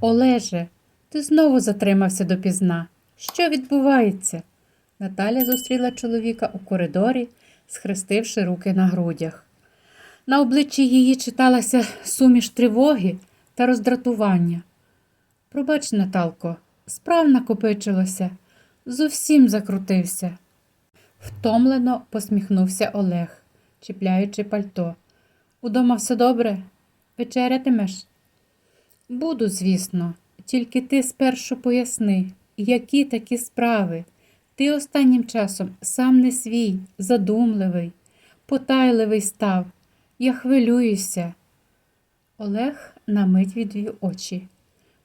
Олеже, ти знову затримався допізна. Що відбувається? Наталя зустріла чоловіка у коридорі, схрестивши руки на грудях. На обличчі її читалася суміш тривоги та роздратування. Пробач, Наталко, справ накопичилося, зовсім закрутився. Втомлено посміхнувся Олег, чіпляючи пальто. Удома все добре? Вечерятимеш? Буду, звісно, тільки ти спершу поясни, які такі справи. Ти останнім часом сам не свій, задумливий, потайливий став. Я хвилююся. Олег на мить відвів очі.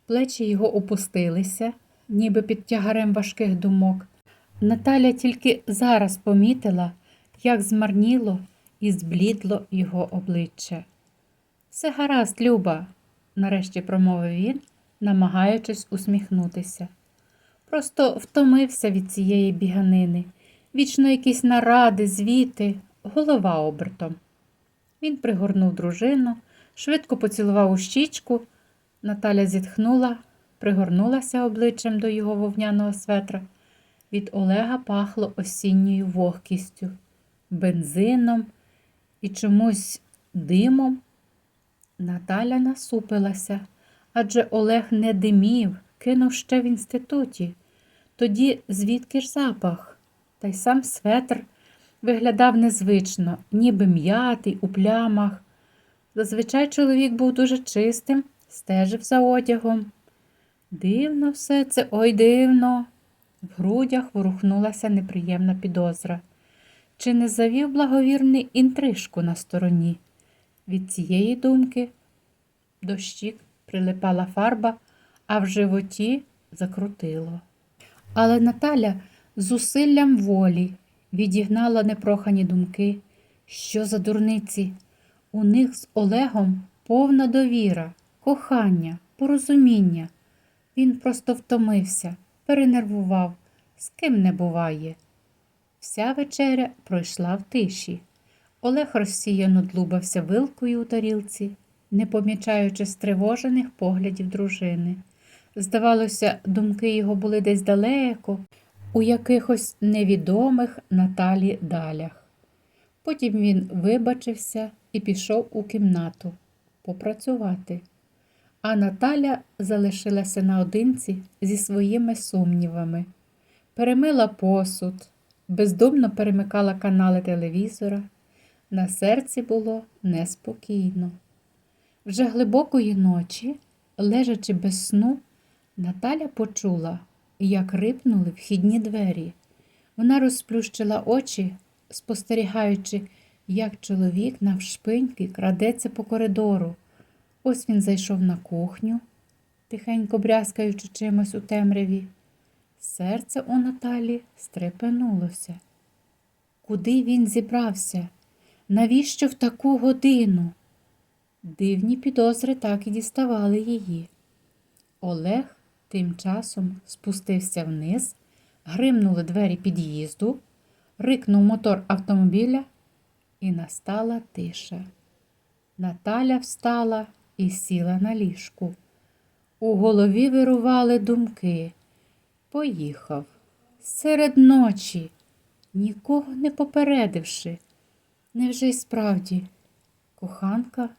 Плечі його опустилися, ніби під тягарем важких думок. Наталя тільки зараз помітила, як змарніло і зблідло його обличчя. Все гаразд, Люба, нарешті промовив він, намагаючись усміхнутися. Просто втомився від цієї біганини. Вічно якісь наради, звіти, голова обертом. Він пригорнув дружину, швидко поцілував у щічку. Наталя зітхнула, пригорнулася обличчям до його вовняного светра. Від Олега пахло осінньою вогкістю, бензином і чомусь димом. Наталя насупилася, адже Олег не димів, кинув ще в інституті. Тоді звідки ж запах? Та й сам светр виглядав незвично, ніби м'ятий у плямах. Зазвичай чоловік був дуже чистим, стежив за одягом. Дивно все це, ой дивно. В грудях ворухнулася неприємна підозра. Чи не завів благовірний інтрижку на стороні? Від цієї думки до щік прилипала фарба, а в животі закрутило. Але Наталя зусиллям волі відігнала непрохані думки. Що за дурниці? У них з Олегом повна довіра, кохання, порозуміння. Він просто втомився, перенервував, з ким не буває. Вся вечеря пройшла в тиші. Олег розсіяно длубався вилкою у тарілці, не помічаючи стривожених поглядів дружини. Здавалося, думки його були десь далеко, у якихось невідомих Наталі далях. Потім він вибачився і пішов у кімнату попрацювати. А Наталя залишилася наодинці зі своїми сумнівами, перемила посуд, бездумно перемикала канали телевізора. На серці було неспокійно. Вже глибокої ночі, лежачи без сну, Наталя почула, як рипнули вхідні двері. Вона розплющила очі, спостерігаючи, як чоловік навшпиньки крадеться по коридору. Ось він зайшов на кухню, тихенько брязкаючи чимось у темряві. Серце у Наталі стрепенулося. Куди він зібрався? Навіщо в таку годину? Дивні підозри так і діставали її. Олег тим часом спустився вниз, гримнули двері під'їзду, рикнув мотор автомобіля, і настала тиша. Наталя встала і сіла на ліжку. У голові вирували думки. Поїхав. Серед ночі, нікого не попередивши. Невже й справді, коханка?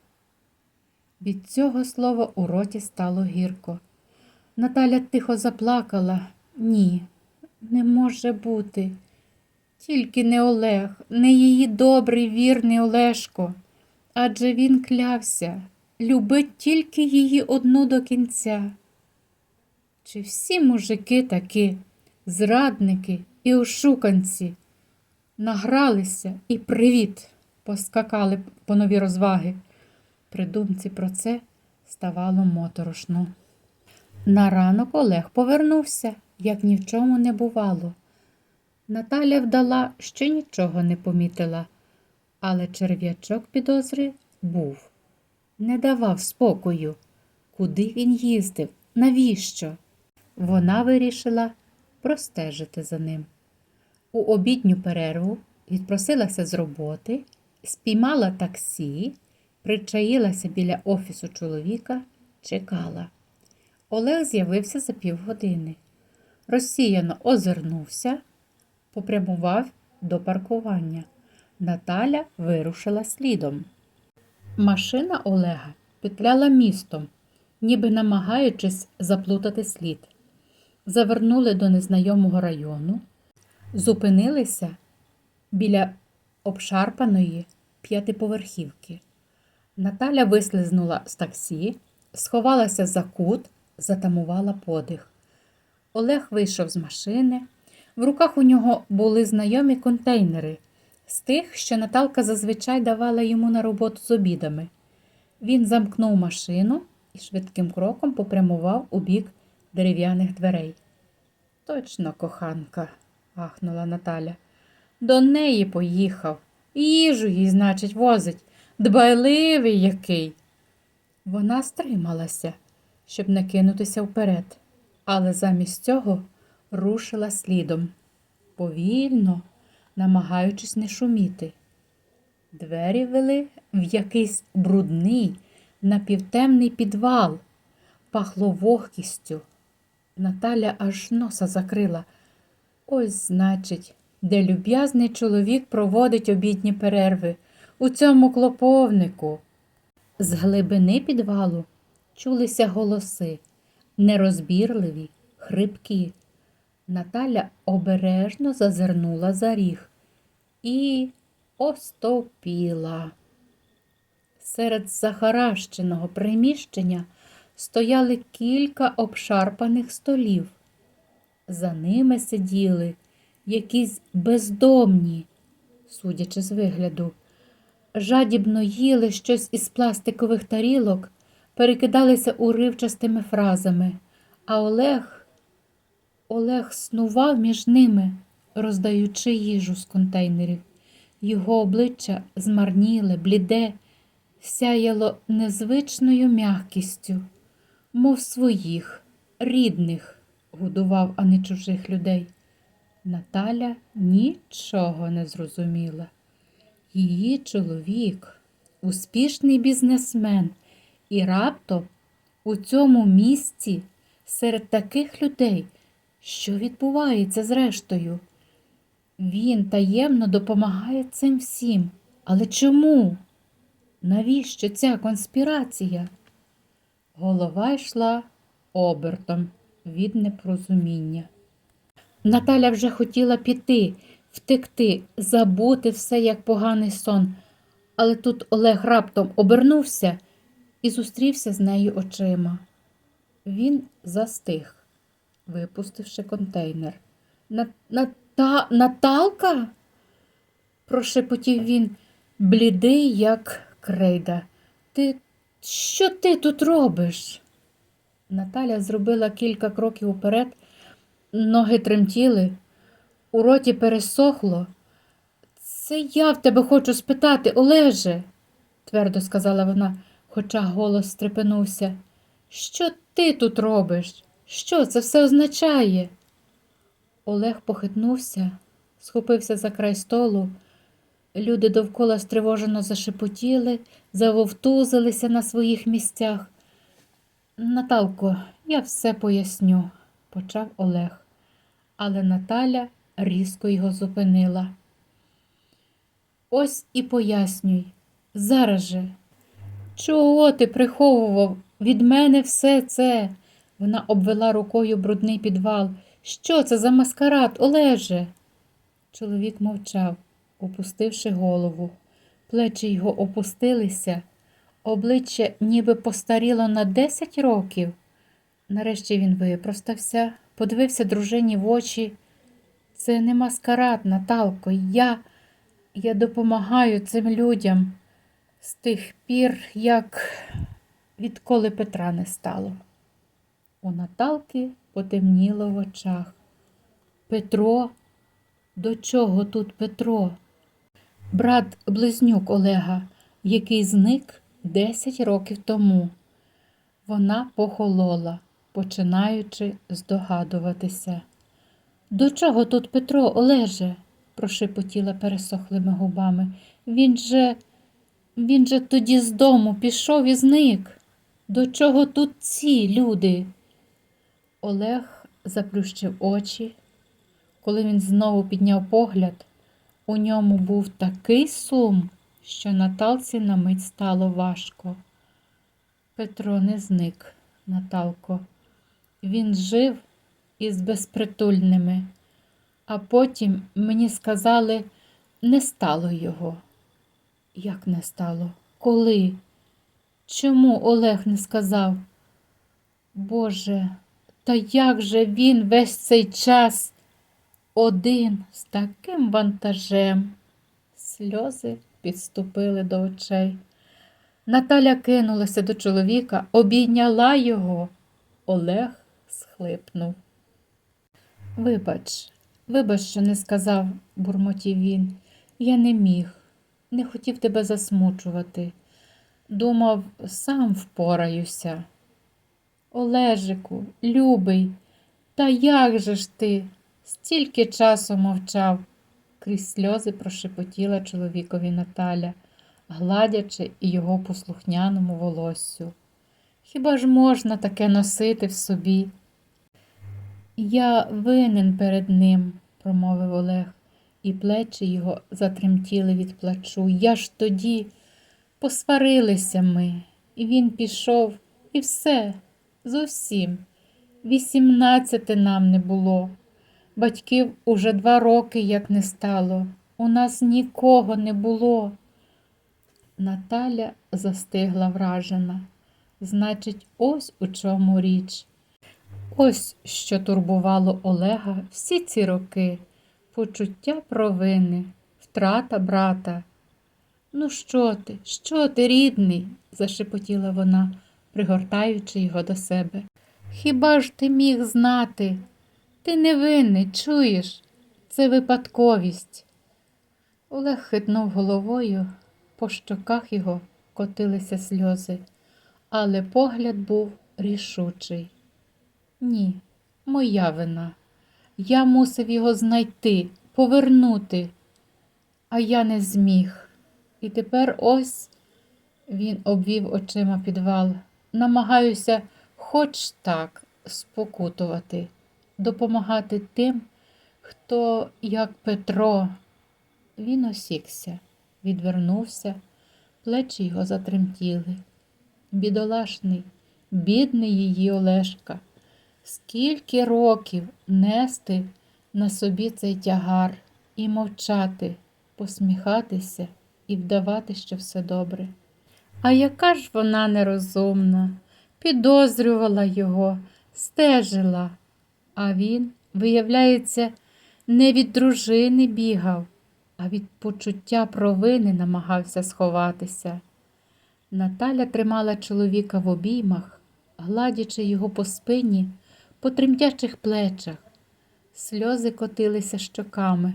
Від цього слова у роті стало гірко. Наталя тихо заплакала. Ні, не може бути. Тільки не Олег, не її добрий, вірний Олешко. Адже він клявся, любить тільки її одну до кінця. Чи всі мужики такі, зрадники і ошуканці, награлися і привіт, поскакали по нові розваги. При думці про це ставало моторошно. На ранок Олег повернувся, як ні в чому не бувало. Наталя вдала, що нічого не помітила, але черв'ячок підозри був. Не давав спокою. Куди він їздив? Навіщо? Вона вирішила простежити за ним. У обідню перерву відпросилася з роботи, спіймала таксі, причаїлася біля офісу чоловіка, чекала. Олег з'явився за півгодини. Розсіяно озирнувся, попрямував до паркування. Наталя вирушила слідом. Машина Олега петляла містом, ніби намагаючись заплутати слід. Завернули до незнайомого району, зупинилися біля обшарпаної п'ятиповерхівки. Наталя вислизнула з таксі, сховалася за кут, затамувала подих. Олег вийшов з машини. В руках у нього були знайомі контейнери з тих, що Наталка зазвичай давала йому на роботу з обідами. Він замкнув машину і швидким кроком попрямував у бік дерев'яних дверей. Точно, коханка, ахнула Наталя. До неї поїхав. Їжу їй, значить, возить. Дбайливий який. Вона стрималася, щоб не кинутися вперед, але замість цього рушила слідом, повільно, намагаючись не шуміти. Двері вели в якийсь брудний, напівтемний підвал, пахло вогкістю. Наталя аж носа закрила. Ось, значить, де люб'язний чоловік проводить обідні перерви у цьому клоповнику. З глибини підвалу чулися голоси, нерозбірливі, хрипкі. Наталя обережно зазирнула за ріг і остовпіла. Серед захаращеного приміщення стояли кілька обшарпаних столів. За ними сиділи якісь бездомні, судячи з вигляду, жадібно їли щось із пластикових тарілок, перекидалися уривчастими фразами, а Олег, Олег снував між ними, роздаючи їжу з контейнерів. Його обличчя змарніле, бліде, сяяло незвичною м'якістю, мов своїх, рідних, годував, а не чужих людей. Наталя нічого не зрозуміла. Її чоловік, успішний бізнесмен, і раптом у цьому місці серед таких людей, що відбувається зрештою. Він таємно допомагає цим всім. Але чому? Навіщо ця конспірація? Голова йшла обертом від непорозуміння. Наталя вже хотіла піти, втекти, забути все як поганий сон, але тут Олег раптом обернувся і зустрівся з нею очима. Він застиг, випустивши контейнер. На, Ната, Наталка? прошепотів він, блідий, як крейда. Ти що ти тут робиш? Наталя зробила кілька кроків уперед, ноги тремтіли, у роті пересохло. Це я в тебе хочу спитати, Олеже, твердо сказала вона, хоча голос стрепенувся. Що ти тут робиш? Що це все означає? Олег похитнувся, схопився за край столу. Люди довкола стривожено зашепотіли, завовтузилися на своїх місцях. Наталко, я все поясню, почав Олег, але Наталя різко його зупинила. Ось і пояснюй, зараз же. Чого ти приховував від мене все це? Вона обвела рукою брудний підвал. Що це за маскарад, Олеже? Чоловік мовчав, опустивши голову. Плечі його опустилися, обличчя ніби постаріло на десять років. Нарешті він випростався, подивився дружині в очі. Це не маскарад, Наталко. Я, я допомагаю цим людям з тих пір, як відколи Петра не стало. У Наталки потемніло в очах. Петро, до чого тут Петро? Брат близнюк Олега, який зник десять років тому. Вона похолола, починаючи здогадуватися. До чого тут Петро, Олеже? прошепотіла пересохлими губами. Він же, він же тоді з дому пішов і зник. До чого тут ці люди? Олег заплющив очі. Коли він знову підняв погляд, у ньому був такий сум, що Наталці на мить стало важко. Петро не зник, Наталко. Він жив із безпритульними, а потім мені сказали, не стало його. Як не стало? Коли? Чому Олег не сказав? Боже, та як же він весь цей час один з таким вантажем? Сльози підступили до очей. Наталя кинулася до чоловіка, обійняла його. Олег схлипнув. Вибач, вибач, що не сказав, бурмотів він. Я не міг, не хотів тебе засмучувати. Думав, сам впораюся. Олежику, любий, та як же ж ти? Стільки часу мовчав, крізь сльози прошепотіла чоловікові Наталя, гладячи його послухняному волоссю. Хіба ж можна таке носити в собі? Я винен перед ним, промовив Олег, і плечі його затремтіли від плачу. Я ж тоді посварилися ми, і він пішов, і все, зовсім. Вісімнадцяти нам не було. Батьків уже два роки як не стало. У нас нікого не було. Наталя застигла вражена. Значить, ось у чому річ. Ось що турбувало Олега всі ці роки почуття провини, втрата брата. Ну, що ти, що ти, рідний? зашепотіла вона, пригортаючи його до себе. Хіба ж ти міг знати? Ти невинний, чуєш? Це випадковість. Олег хитнув головою, по щоках його котилися сльози, але погляд був рішучий. Ні, моя вина. Я мусив його знайти, повернути, а я не зміг. І тепер ось він обвів очима підвал. Намагаюся хоч так спокутувати, допомагати тим, хто, як Петро, він осікся, відвернувся, плечі його затремтіли. Бідолашний, бідний її Олешка. Скільки років нести на собі цей тягар і мовчати, посміхатися і вдавати, що все добре. А яка ж вона нерозумна, підозрювала його, стежила, а він, виявляється, не від дружини бігав, а від почуття провини намагався сховатися. Наталя тримала чоловіка в обіймах, гладячи його по спині, по тремтячих плечах. Сльози котилися щоками,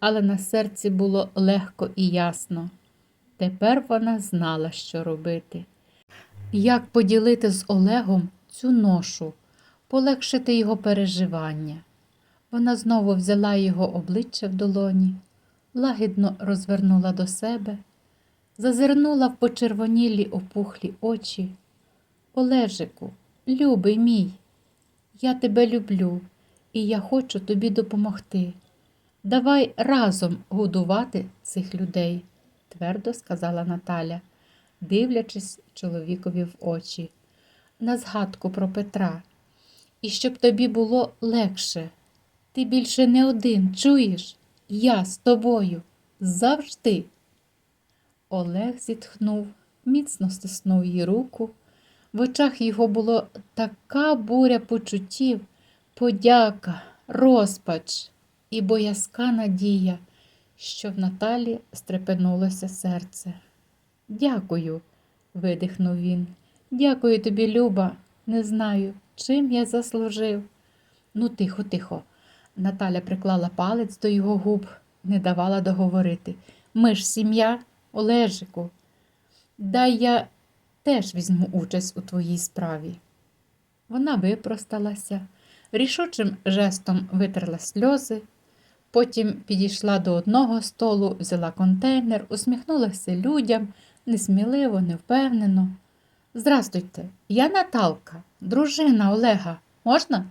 але на серці було легко і ясно. Тепер вона знала, що робити. Як поділити з Олегом цю ношу, полегшити його переживання. Вона знову взяла його обличчя в долоні, лагідно розвернула до себе, зазирнула в почервонілі опухлі очі. Олежику, любий мій, я тебе люблю, і я хочу тобі допомогти. Давай разом годувати цих людей, твердо сказала Наталя, дивлячись чоловікові в очі, на згадку про Петра. І щоб тобі було легше. Ти більше не один, чуєш? Я з тобою завжди. Олег зітхнув, міцно стиснув її руку. В очах його було така буря почуттів, подяка, розпач і боязка надія, що в Наталі стрепенулося серце. Дякую, видихнув він. Дякую тобі, Люба. Не знаю, чим я заслужив. Ну, тихо, тихо. Наталя приклала палець до його губ, не давала договорити. Ми ж сім'я, Олежику. Дай я теж візьму участь у твоїй справі. Вона випросталася, рішучим жестом витерла сльози, потім підійшла до одного столу, взяла контейнер, усміхнулася людям несміливо, невпевнено. Здрастуйте, я Наталка, дружина Олега. Можна?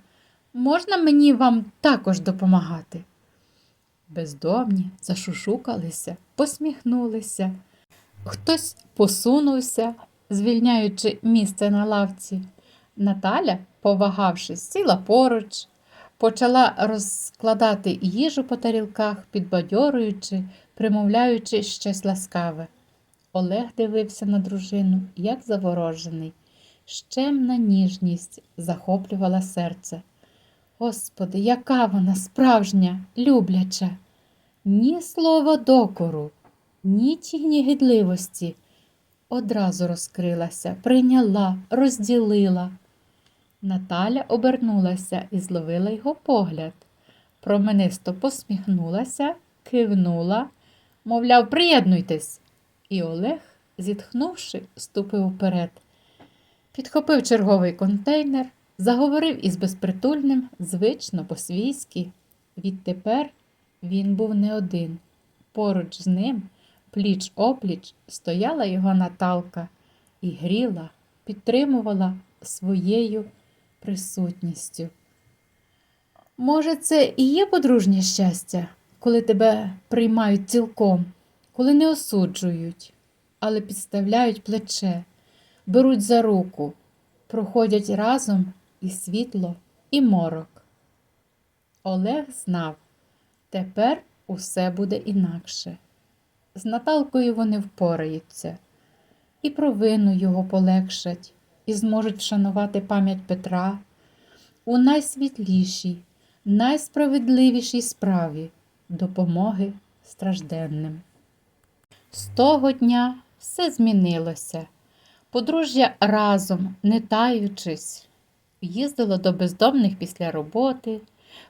Можна мені вам також допомагати? Бездомні зашушукалися, посміхнулися. Хтось посунувся, звільняючи місце на лавці. Наталя, повагавшись, сіла поруч, почала розкладати їжу по тарілках, підбадьорюючи, примовляючи щось ласкаве. Олег дивився на дружину, як заворожений. Щемна ніжність захоплювала серце. Господи, яка вона справжня, любляча. Ні слова докору, ні тіні гидливості. Одразу розкрилася, прийняла, розділила. Наталя обернулася і зловила його погляд. Променисто посміхнулася, кивнула, мовляв, приєднуйтесь. І Олег, зітхнувши, ступив вперед. Підхопив черговий контейнер, заговорив із безпритульним, звично по-свійськи. Відтепер він був не один. Поруч з ним, пліч опліч, стояла його Наталка і гріла, підтримувала своєю присутністю. Може, це і є подружнє щастя, коли тебе приймають цілком, коли не осуджують, але підставляють плече, беруть за руку, проходять разом і світло, і морок. Олег знав, тепер усе буде інакше. З Наталкою вони впораються, і провину його полегшать, і зможуть вшанувати пам'ять Петра у найсвітлішій, найсправедливішій справі допомоги стражденним. Того дня все змінилося. Подружжя разом, не таючись, їздило до бездомних після роботи,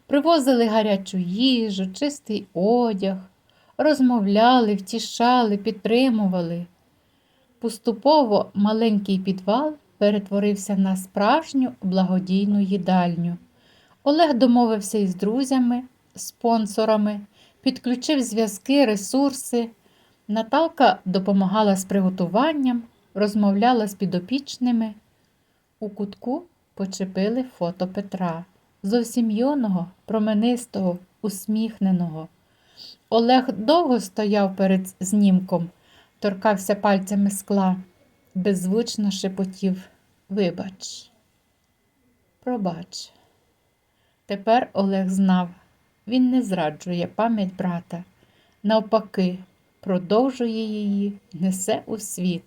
привозили гарячу їжу, чистий одяг, розмовляли, втішали, підтримували. Поступово маленький підвал перетворився на справжню благодійну їдальню. Олег домовився із друзями, спонсорами, підключив зв'язки, ресурси. Наталка допомагала з приготуванням, розмовляла з підопічними. У кутку почепили фото Петра, зовсім юного, променистого, усміхненого. Олег довго стояв перед знімком, торкався пальцями скла, беззвучно шепотів Вибач, пробач. Тепер Олег знав, він не зраджує пам'ять брата, навпаки, продовжує її, несе у світ,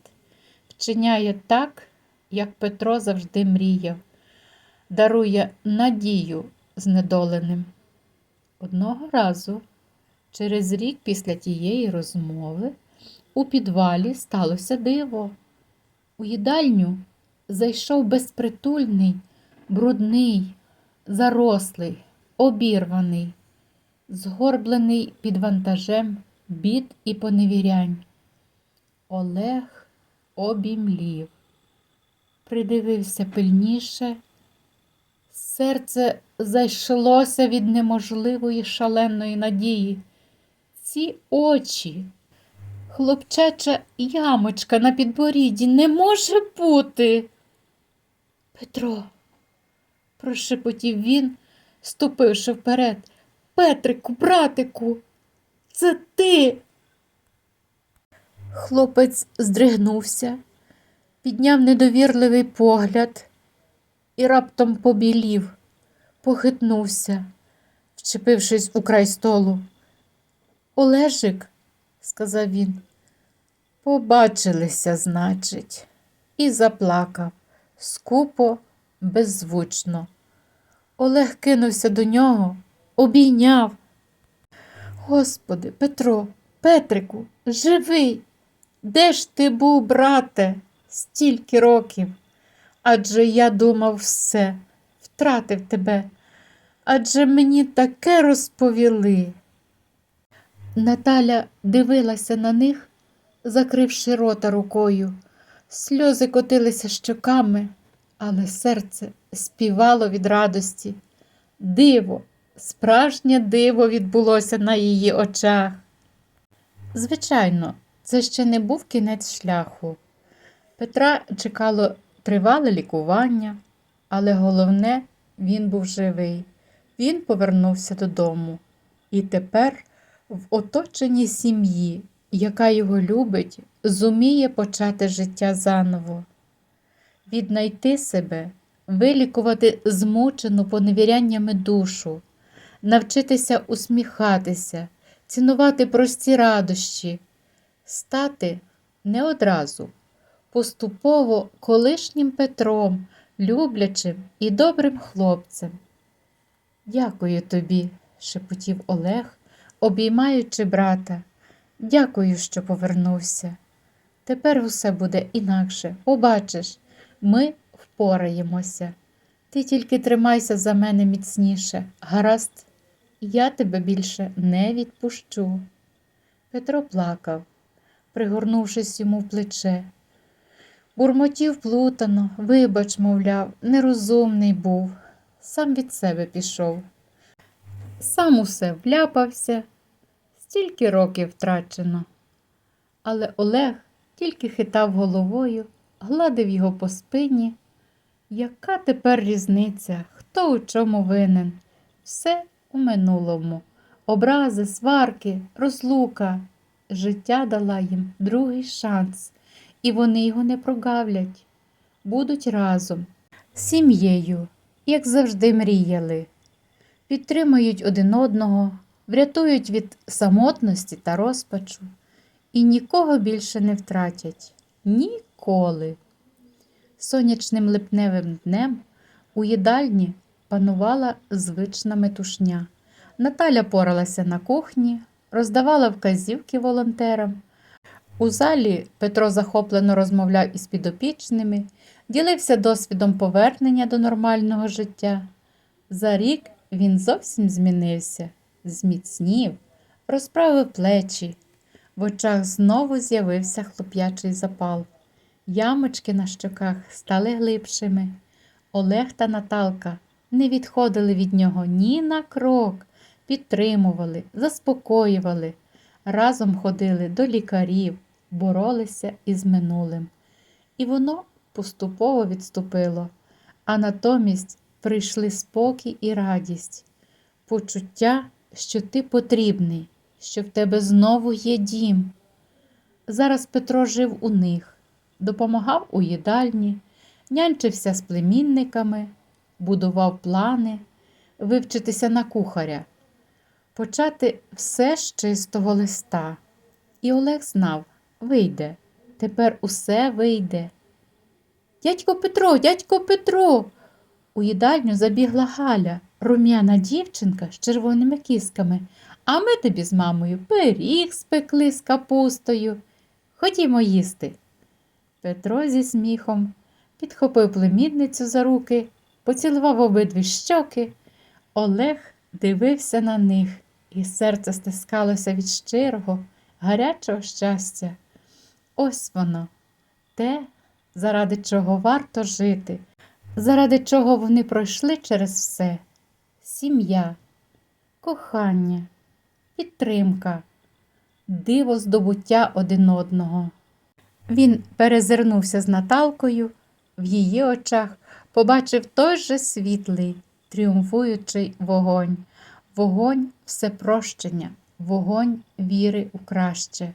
вчиняє так, як Петро завжди мріяв, дарує надію знедоленим. Одного разу, через рік після тієї розмови, у підвалі сталося диво. У їдальню зайшов безпритульний, брудний, зарослий, обірваний, згорблений під вантажем бід і поневірянь. Олег обімлів, придивився пильніше, серце зайшлося від неможливої шаленої надії. Ці очі, хлопчача ямочка на підборідді не може бути. Петро, прошепотів він, ступивши вперед. Петрику, братику, це ти. Хлопець здригнувся, підняв недовірливий погляд і раптом побілів, похитнувся, вчепившись у край столу. Олежик, сказав він, побачилися, значить, і заплакав скупо, беззвучно. Олег кинувся до нього, обійняв. Господи, Петро, Петрику, живий. Де ж ти був, брате, стільки років? Адже я думав все, втратив тебе. Адже мені таке розповіли. Наталя дивилася на них, закривши рота рукою. Сльози котилися щоками, але серце співало від радості. Диво, справжнє диво відбулося на її очах. Звичайно, це ще не був кінець шляху. Петра чекало тривале лікування, але головне, він був живий. Він повернувся додому і тепер в оточенні сім'ї, яка його любить, зуміє почати життя заново, віднайти себе, вилікувати змучену поневіряннями душу, навчитися усміхатися, цінувати прості радощі, стати не одразу, поступово колишнім Петром, люблячим і добрим хлопцем. Дякую тобі, шепотів Олег, обіймаючи брата. Дякую, що повернувся. Тепер усе буде інакше. Побачиш, ми впораємося. Ти тільки тримайся за мене міцніше. Гаразд, я тебе більше не відпущу. Петро плакав, пригорнувшись йому в плече. Бурмотів плутано, вибач, мовляв, нерозумний був, сам від себе пішов. Сам усе вляпався, стільки років втрачено. Але Олег тільки хитав головою, гладив його по спині. Яка тепер різниця, хто у чому винен? Все у минулому. Образи, сварки, розлука. Життя дала їм другий шанс, і вони його не прогавлять. Будуть разом, з сім'єю, як завжди мріяли. Підтримують один одного, врятують від самотності та розпачу і нікого більше не втратять. Ніколи. Сонячним липневим днем у їдальні панувала звична метушня. Наталя поралася на кухні, роздавала вказівки волонтерам. У залі Петро захоплено розмовляв із підопічними, ділився досвідом повернення до нормального життя. За рік він зовсім змінився, зміцнів, розправив плечі. В очах знову з'явився хлоп'ячий запал. Ямочки на щоках стали глибшими. Олег та Наталка не відходили від нього ні на крок, підтримували, заспокоювали, разом ходили до лікарів, боролися із минулим. І воно поступово відступило, а натомість прийшли спокій і радість, почуття, що ти потрібний, що в тебе знову є дім. Зараз Петро жив у них, допомагав у їдальні, нянчився з племінниками, будував плани, вивчитися на кухаря, почати все з чистого листа. І Олег знав, вийде, тепер усе вийде. Дядько Петро, дядько Петро. У їдальню забігла Галя, рум'яна дівчинка з червоними кісками. А ми тобі з мамою пиріг спекли з капустою. Ходімо їсти. Петро зі сміхом підхопив племінницю за руки, поцілував обидві щоки. Олег дивився на них, і серце стискалося від щирого, гарячого щастя. Ось воно, те, заради чого варто жити, заради чого вони пройшли через все сім'я, кохання, підтримка, диво здобуття один одного. Він перезирнувся з Наталкою, в її очах побачив той же світлий, тріумфуючий вогонь, вогонь всепрощення, вогонь віри у краще.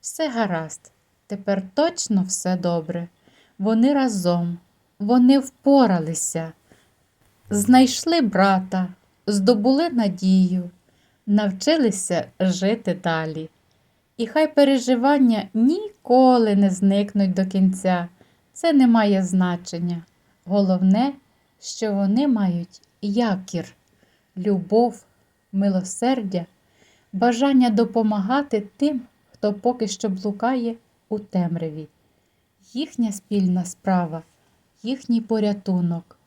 Все гаразд, тепер точно все добре. Вони разом, вони впоралися, знайшли брата, здобули надію, навчилися жити далі. І хай переживання ніколи не зникнуть до кінця. Це не має значення. Головне, що вони мають якір, любов, милосердя, бажання допомагати тим, хто поки що блукає у темряві. Їхня спільна справа, їхній порятунок.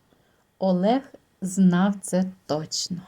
Олег знав це точно.